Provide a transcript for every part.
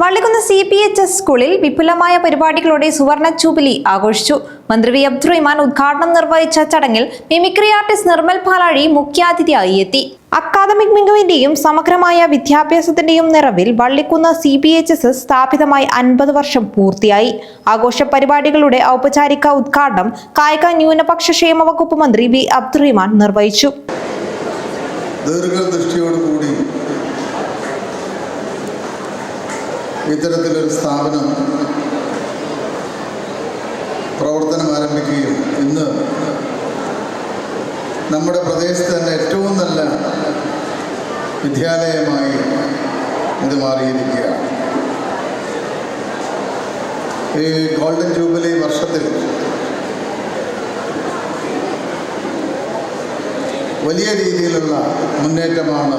Vallikkunnu C P H S സ്കൂളിൽ വിപുലമായ പരിപാടികളോടെ സുവർണ ജൂബിലി ആഘോഷിച്ചു. മന്ത്രി വി അബ്ദുറഹിമാൻ ഉദ്ഘാടനം നിർവഹിച്ച ചടങ്ങിൽ മിമിക്രി ആർട്ടിസ്റ്റ് നിർമ്മൽ പാലാഴി മുഖ്യാതിഥിയായി എത്തി. അക്കാദമിക് മികവിന്റെയും സമഗ്രമായ വിദ്യാഭ്യാസത്തിന്റെയും നിറവിൽ Vallikkunnu C B H S S സ്ഥാപിതമായി അൻപത് വർഷം പൂർത്തിയായി. ആഘോഷ പരിപാടികളുടെ ഔപചാരിക ഉദ്ഘാടനം കായിക ന്യൂനപക്ഷ ക്ഷേമ വകുപ്പ് മന്ത്രി വി അബ്ദുറഹിമാൻ നിർവഹിച്ചു. ദീർഘദൃഷ്ടിയോടുകൂടി ഇത്തരത്തിലൊരു സ്ഥാപനം പ്രവർത്തനം ആരംഭിക്കുകയും ഇന്ന് നമ്മുടെ പ്രദേശത്ത് തന്നെ ഏറ്റവും നല്ല വിദ്യാലയമായി ഇത് മാറിയിരിക്കുകയാണ്. ഈ ഗോൾഡൻ ജൂബിലി വർഷത്തിൽ വലിയ രീതിയിലുള്ള മുന്നേറ്റമാണ്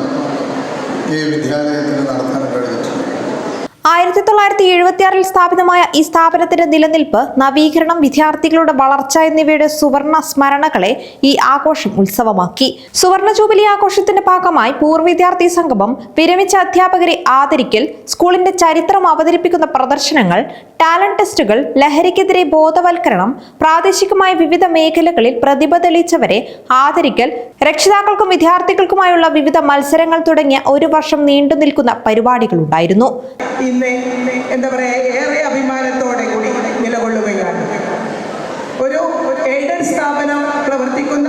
ഈ വിദ്യാലയത്തിന് നടത്താൻ കഴിഞ്ഞിട്ടുള്ളത് ആയിരത്തി തൊള്ളായിരത്തി എഴുപത്തിയാറിൽ സ്ഥാപിതമായ ഈ സ്ഥാപനത്തിന്റെ നിലനിൽപ്പ് നവീകരണം വിദ്യാർത്ഥികളുടെ വളർച്ച എന്നിവയുടെ സുവർണ സ്മരണകളെ ഈ ആഘോഷം ഉത്സവമാക്കി. സുവർണ ജൂബിലി ആഘോഷത്തിന്റെ ഭാഗമായി പൂർവ വിദ്യാർത്ഥി സംഗമം വിരമിച്ച അധ്യാപകരെ ആദരിക്കൽ സ്കൂളിന്റെ ചരിത്രം അവതരിപ്പിക്കുന്ന പ്രദർശനങ്ങൾ ടാലന്റ് ടെസ്റ്റുകൾ ലഹരിക്കെതിരെ ബോധവൽക്കരണം പ്രാദേശികമായ വിവിധ മേഖലകളിൽ പ്രതിഭ തെളിയിച്ചവരെ ആദരിക്കൽ രക്ഷിതാക്കൾക്കും വിദ്യാർത്ഥികൾക്കുമായുള്ള വിവിധ മത്സരങ്ങൾ തുടങ്ങിയ ഒരു വർഷം നീണ്ടു നിൽക്കുന്ന പരിപാടികളുണ്ടായിരുന്നു ഇന്ന് എന്താ പറയുക ഏറെ അഭിമാനത്തോടെ കൂടി നിലകൊള്ളുകയാണ്. ഒരു എയ്ഡഡ് സ്ഥാപനം പ്രവർത്തിക്കുന്ന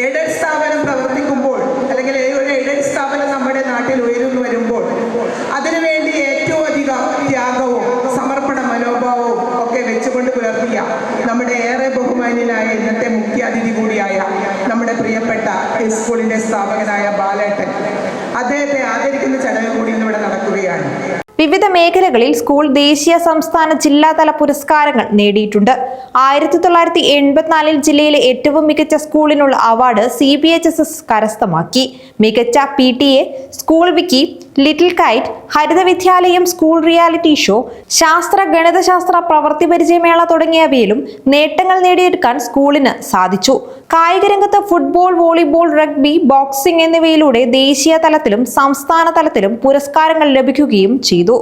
എയ്ഡഡ് സ്ഥാപനം പ്രവർത്തിക്കുമ്പോൾ അല്ലെങ്കിൽ ഒരു എയ്ഡഡ് സ്ഥാപനം നമ്മുടെ നാട്ടിൽ ഉയരുന്നു വരുമ്പോൾ അതിനുവേണ്ടി ഏറ്റവും അധികം ത്യാഗവും സമർപ്പണ മനോഭാവവും ഒക്കെ വെച്ചുകൊണ്ട് പുലർത്തിയ നമ്മുടെ ഏറെ ബഹുമാന്യനായ ഇന്നത്തെ മുഖ്യാതിഥി കൂടിയായ നമ്മുടെ പ്രിയപ്പെട്ട സ്കൂളിന്റെ സ്ഥാപകനായ ബാലേട്ടൻ. അദ്ദേഹത്തെ ആദരിക്കുന്ന ചടങ്ങ് കൂടി ഇന്നിവിടെ നടക്കുകയാണ്. വിവിധ മേഖലകളിൽ സ്കൂൾ ദേശീയ സംസ്ഥാന ജില്ലാതല പുരസ്കാരങ്ങൾ നേടിയിട്ടുണ്ട്. ആയിരത്തി തൊള്ളായിരത്തി എൺപത്തിനാലിൽ ജില്ലയിലെ ഏറ്റവും മികച്ച സ്കൂളിനുള്ള award C B H S S കരസ്ഥമാക്കി. മികച്ച P T A school wiki little kite ഹരിത വിദ്യാലയം സ്കൂൾ റിയാലിറ്റി ഷോ ശാസ്ത്ര ഗണിതശാസ്ത്ര പ്രവൃത്തി പരിചയമേള തുടങ്ങിയവയിലും നേട്ടങ്ങൾ നേടിയെടുക്കാൻ സ്കൂളിന് സാധിച്ചു. കായിക രംഗത്ത് ഫുട്ബോൾ വോളിബോൾ റഗ്ബി ബോക്സിംഗ് എന്നിവയിലൂടെ ദേശീയ തലത്തിലും സംസ്ഥാന തലത്തിലും പുരസ്കാരങ്ങൾ ലഭിക്കുകയും ചെയ്തു.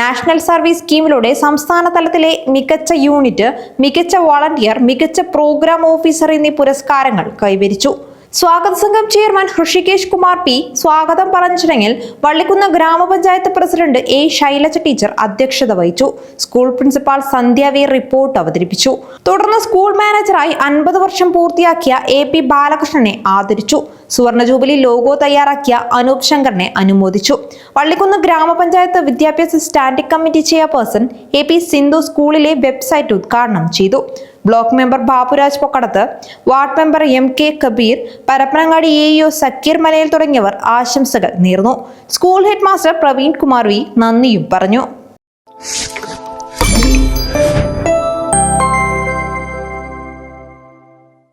നാഷണൽ സർവീസ് സ്കീമിലൂടെ സംസ്ഥാന തലത്തിലെ മികച്ച യൂണിറ്റ് മികച്ച വോളണ്ടിയർ മികച്ച പ്രോഗ്രാം ഓഫീസർ എന്നീ പുരസ്കാരങ്ങൾ കൈവരിച്ചു. സ്വാഗത സംഘം ചെയർമാൻ ഹൃഷികേഷ് കുമാർ പി. സ്വാഗതം പറഞ്ഞ ചടങ്ങിൽ വള്ളിക്കുന്ന് ഗ്രാമപഞ്ചായത്ത് പ്രസിഡന്റ് എ. ശൈലജ ടീച്ചർ അധ്യക്ഷത വഹിച്ചു. School principal Sandhya V. Report അവതരിപ്പിച്ചു. തുടർന്ന് സ്കൂൾ മാനേജറായി അൻപത് വർഷം പൂർത്തിയാക്കിയ എ. പി. ബാലകൃഷ്ണനെ ആദരിച്ചു. സുവർണ ജൂബിലി ലോഗോ തയ്യാറാക്കിയ അനൂപ് ശങ്കറിനെ അനുമോദിച്ചു. വള്ളിക്കുന്ന് ഗ്രാമപഞ്ചായത്ത് വിദ്യാഭ്യാസ standing committee chairperson A P Sindhu സ്കൂളിലെ വെബ്സൈറ്റ് ഉദ്ഘാടനം ചെയ്തു. Block member Baburaj Pokkadath ward member M K Kabeer Parappanangadi A E O Sakir Malayil തുടങ്ങിയവർ ആശംസകൾ നേർന്നു. School head master Praveen Kumar V നന്ദിയും പറഞ്ഞു.